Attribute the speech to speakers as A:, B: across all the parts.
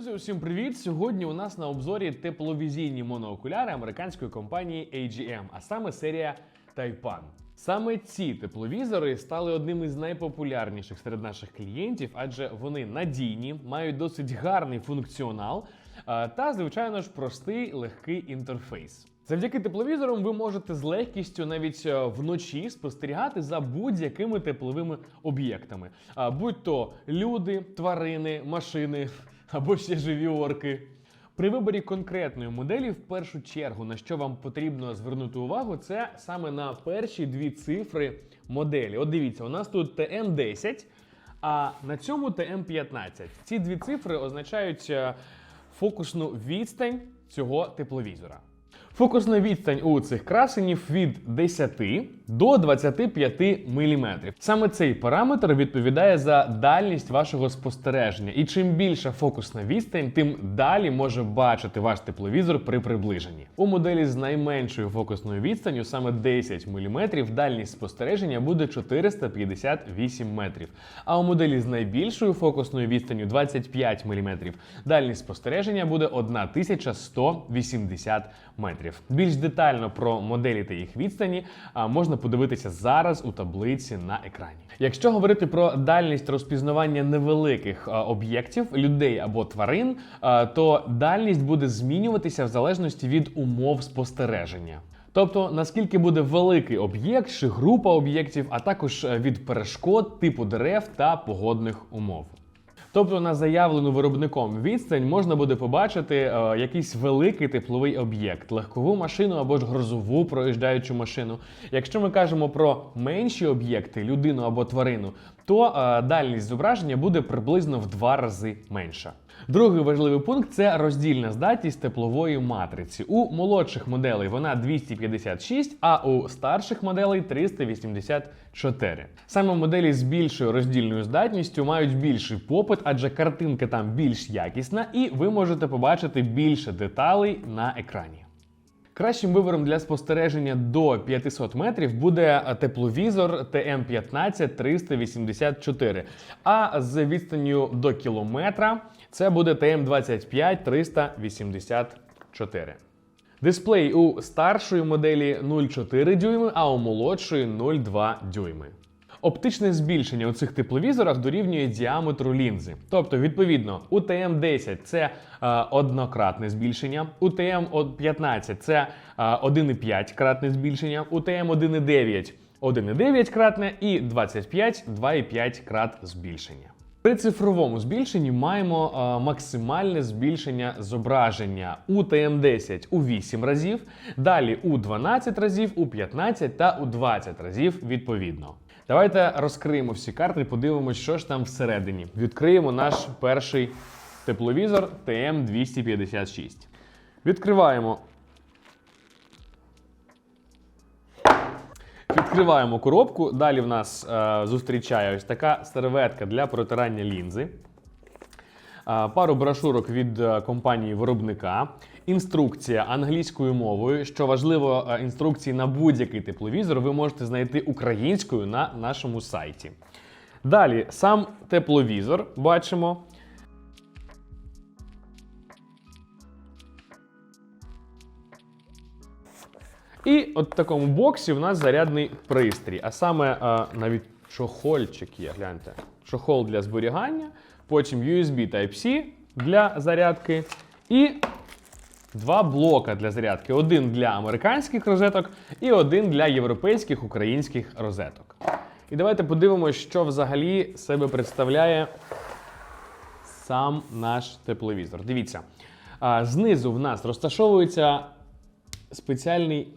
A: Друзі, усім привіт! Сьогодні у нас на обзорі тепловізійні моноокуляри американської компанії AGM, а саме серія Taipan. Саме ці тепловізори стали одним із найпопулярніших серед наших клієнтів, адже вони надійні, мають досить гарний функціонал та, звичайно ж, простий легкий інтерфейс. Завдяки тепловізорам ви можете з легкістю навіть е, вночі спостерігати за будь-якими тепловими об'єктами, будь то люди, тварини, машини або ще живі орки. При виборі конкретної моделі, в першу чергу, на що вам потрібно звернути увагу, це саме на перші дві цифри моделі. От дивіться, у нас тут ТМ10, а на цьому ТМ15. Ці дві цифри означають е, фокусну відстань цього тепловізора. Фокусна відстань у цих красенів від 10 до 25 мм. Саме цей параметр відповідає за дальність вашого спостереження. І чим більша фокусна відстань, тим далі може бачити ваш тепловізор при приближенні. У моделі з найменшою фокусною відстанню, саме 10 мм, дальність спостереження буде 458 метрів. А у моделі з найбільшою фокусною відстанню 25 мм, дальність спостереження буде 1180 метрів. Більш детально про моделі та їх відстані можна подивитися зараз у таблиці на екрані. Якщо говорити про дальність розпізнавання невеликих об'єктів, людей або тварин, то дальність буде змінюватися в залежності від умов спостереження. Тобто наскільки буде великий об'єкт чи група об'єктів, а також е, від перешкод, типу дерев та погодних умов. Тобто на заявлену виробником відстань можна буде побачити е, якийсь великий тепловий об'єкт, легкову машину або ж грозову проїжджаючу машину. Якщо ми кажемо про менші об'єкти, людину або тварину, то е, дальність зображення буде приблизно в два рази менша. Другий важливий пункт це роздільна здатність теплової матриці. У молодших моделей вона 256, а у старших моделей 384. Саме моделі з більшою роздільною здатністю мають більший попит, адже картинка там більш якісна, і ви можете побачити більше деталей на екрані. Кращим вибором для спостереження до 500 метрів буде тепловізор ТМ-15 384. А з відстанню до кілометра це буде ТМ-25 384. Дисплей у старшої моделі 0,4 дюйми, а у молодшої 0,2 дюйми. Оптичне збільшення у цих тепловізорах дорівнює діаметру лінзи. Тобто, відповідно, у TM10 це е, однократне збільшення, у TM15 це е, 1,5 кратне збільшення, у TM1,9 1,9 кратне і 25 2,5 крат збільшення. При цифровому збільшенні маємо е, максимальне збільшення зображення у TM10 у 8 разів, далі у 12 разів, у 15 та у 20 разів відповідно. Давайте розкриємо всі карти і подивимося, що ж там всередині. Відкриємо наш перший тепловізор TM256. Відкриваємо. Відкриваємо коробку. Далі в нас е, зустрічає ось така серветка для протирання лінзи. Е, Пару брошурок від е, компанії виробника, інструкція англійською мовою. Що важливо, е, інструкції на будь-який тепловізор ви можете знайти українською на нашому сайті. Далі сам тепловізор бачимо. І от в такому боксі в нас зарядний пристрій. А саме е, навіть чохольчик є, гляньте. Чохол для зберігання, потім USB Type-C для зарядки і два блока для зарядки: один для американських розеток і один для європейських українських розеток. І давайте подивимося, що взагалі себе представляє сам наш тепловізор. Дивіться, знизу в нас розташовується спеціальний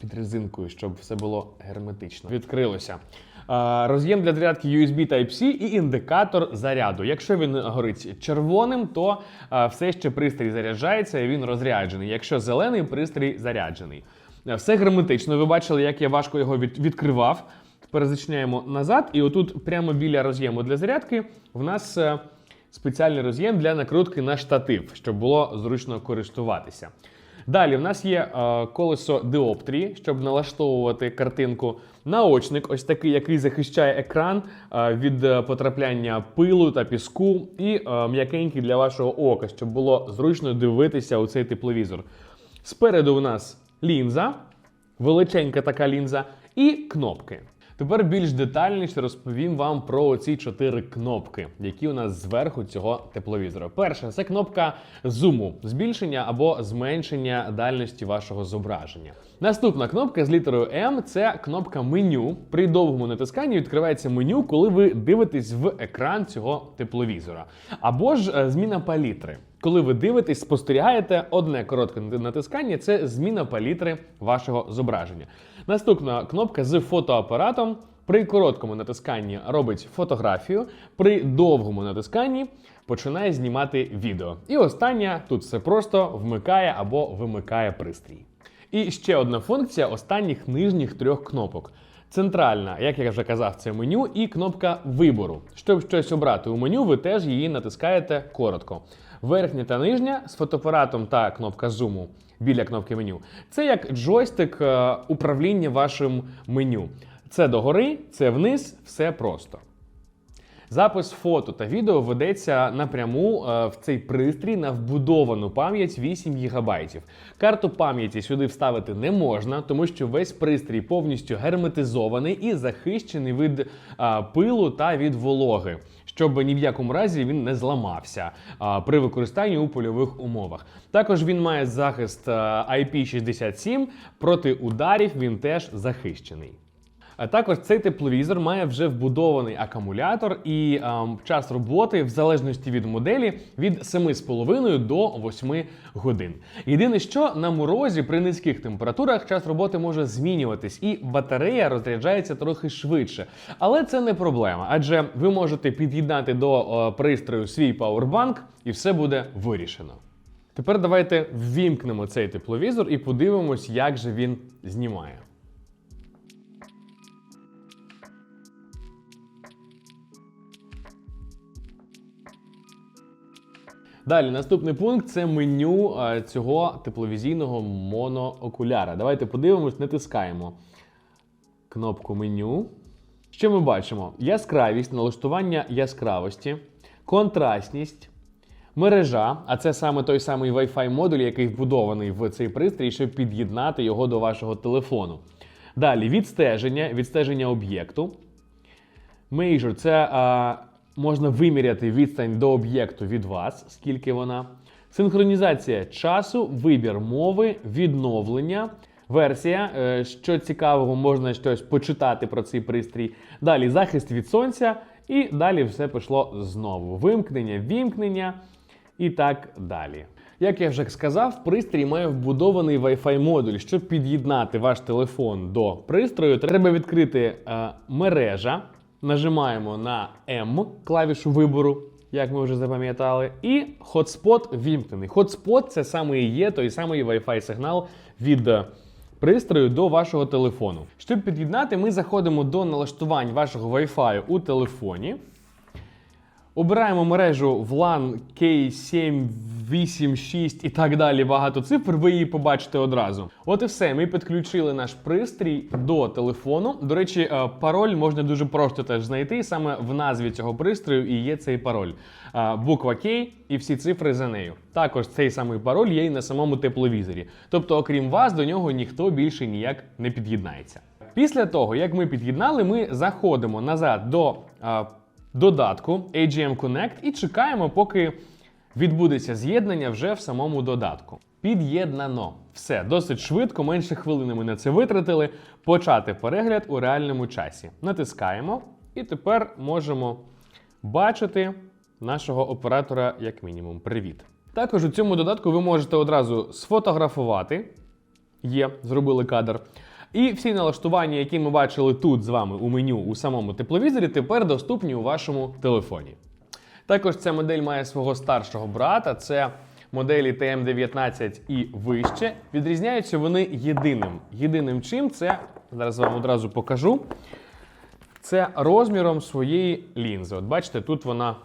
A: під резинкою, щоб все було герметично. Відкрилося. А, Роз'єм для зарядки USB Type-C і індикатор заряду. Якщо він горить червоним, то все ще пристрій заряджається і він розряджений. Якщо зелений, пристрій заряджений. Все герметично. Ви бачили, як я важко його відкривав. Тепер зачиняємо назад, і отут, прямо біля роз'єму для зарядки, в нас е, спеціальний роз'єм для накрутки на штатив, щоб було зручно користуватися. Далі в нас є е, колесо диоптрії, щоб налаштовувати картинку. Наочник, ось такий, який захищає екран е, від е, потрапляння пилу та піску, і е, м'якенький для вашого ока, щоб було зручно дивитися у цей тепловізор. Спереду у нас лінза, величенька така лінза, і кнопки. Тепер більш детальніше розповім вам про ці чотири кнопки, які у нас зверху цього тепловізора. Перша це кнопка зуму, збільшення або зменшення дальності вашого зображення. Наступна кнопка з літерою М це кнопка меню. При довгому натисканні відкривається меню, коли ви дивитесь в екран цього тепловізора. Або ж е, зміна палітри. Коли ви дивитесь, спостерігаєте одне коротке натискання це зміна палітри вашого зображення. Наступна кнопка з фотоапаратом. При короткому натисканні робить фотографію, при довгому натисканні починає знімати відео. І остання тут все просто вмикає або вимикає пристрій. І ще одна функція останніх нижніх трьох кнопок. Центральна, як я вже казав, це меню і кнопка вибору. Щоб щось обрати у меню, ви теж її натискаєте коротко. Верхня та нижня з фотоапаратом та кнопка зуму біля кнопки меню. Це як джойстик е, управління вашим меню. Це догори, це вниз, все просто. Запис фото та відео ведеться напряму е, в цей пристрій на вбудовану пам'ять 8 ГБ. Карту пам'яті сюди вставити не можна, тому що весь пристрій повністю герметизований і захищений від е, пилу та від вологи, щоб ні в якому разі він не зламався е, при використанні у польових умовах. Також він має захист е, IP67 проти ударів. Він теж захищений. А також цей тепловізор має вже вбудований акумулятор і ем, час роботи, в залежності від моделі, від 7,5 до 8 годин. Єдине, що на морозі при низьких температурах час роботи може змінюватись, і батарея розряджається трохи швидше. Але це не проблема, адже ви можете під'єднати до е, пристрою свій пауербанк, і все буде вирішено. Тепер давайте ввімкнемо цей тепловізор і подивимось, як же він знімає. Далі, наступний пункт це меню е, цього тепловізійного моноокуляра. Давайте подивимось, натискаємо кнопку меню. Що ми бачимо? Яскравість, налаштування яскравості, контрастність, мережа, а це саме той самий Wi-Fi модуль, який вбудований в цей пристрій, щоб під'єднати його до вашого телефону. Далі відстеження, відстеження об'єкту. Measure – це а, можна виміряти відстань до об'єкту від вас, скільки вона. Синхронізація часу, вибір мови, відновлення, версія. е, Що цікавого, можна щось почитати про цей пристрій. Далі захист від сонця, і далі все пішло знову. Вимкнення, вімкнення і так далі. Як я вже сказав, пристрій має вбудований Wi-Fi модуль. Щоб під'єднати ваш телефон до пристрою, треба відкрити е, мережа. Нажимаємо на M клавішу вибору, як ми вже запам'ятали, і хотспот вімкнений. Хотспот це саме і є той самий Wi-Fi сигнал від е, пристрою до вашого телефону. Щоб під'єднати, ми заходимо до налаштувань вашого Wi-Fi у телефоні. Обираємо мережу VLAN K786 і так далі. Багато цифр. Ви її побачите одразу. От і все. Ми підключили наш пристрій до телефону. До речі, е, пароль можна дуже просто теж знайти. Саме в назві цього пристрою і є цей пароль. Е, Буква K і всі цифри за нею. Також цей самий пароль є і на самому тепловізорі. Тобто, окрім вас, до нього ніхто більше ніяк не під'єднається. Після того, як ми під'єднали, ми заходимо назад до е, додатку AGM Connect і чекаємо, поки відбудеться з'єднання вже в самому додатку. Під'єднано. Все досить швидко, менше хвилини ми на це витратили. Почати перегляд у реальному часі. Натискаємо, і тепер можемо бачити нашого оператора як мінімум. Привіт. Також у цьому додатку ви можете одразу сфотографувати. Є, зробили кадр. І всі налаштування, які ми бачили тут з вами у меню у самому тепловізорі, тепер доступні у вашому телефоні. Також ця модель має свого старшого брата. Це моделі TM19 і вище. Відрізняються вони єдиним. Єдиним чим це зараз вам одразу покажу. Це розміром своєї лінзи. От бачите, тут вона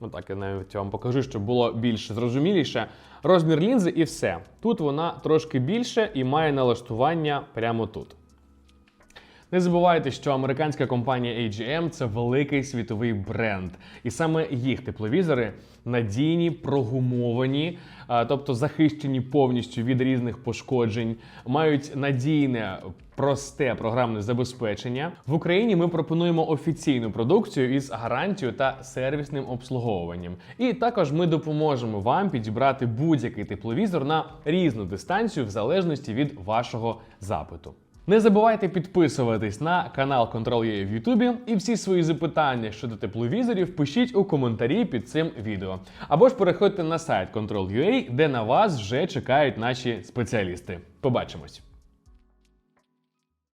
A: Отак я навіть вам покажу, щоб було більш зрозуміліше. Розмір лінзи і все. Тут вона трошки більше і має налаштування прямо тут. Не забувайте, що американська компанія AGM – це великий світовий бренд, і саме їх тепловізори надійні, прогумовані, тобто захищені повністю від різних пошкоджень, мають надійне. Просте програмне забезпечення в Україні. Ми пропонуємо офіційну продукцію із гарантією та сервісним обслуговуванням. І також ми допоможемо вам підібрати будь-який тепловізор на різну дистанцію в залежності від вашого запиту. Не забувайте підписуватись на канал Control.ua в Ютубі і всі свої запитання щодо тепловізорів пишіть у коментарі під цим відео. Або ж переходьте на сайт Control.ua, де на вас вже чекають наші спеціалісти. Побачимось!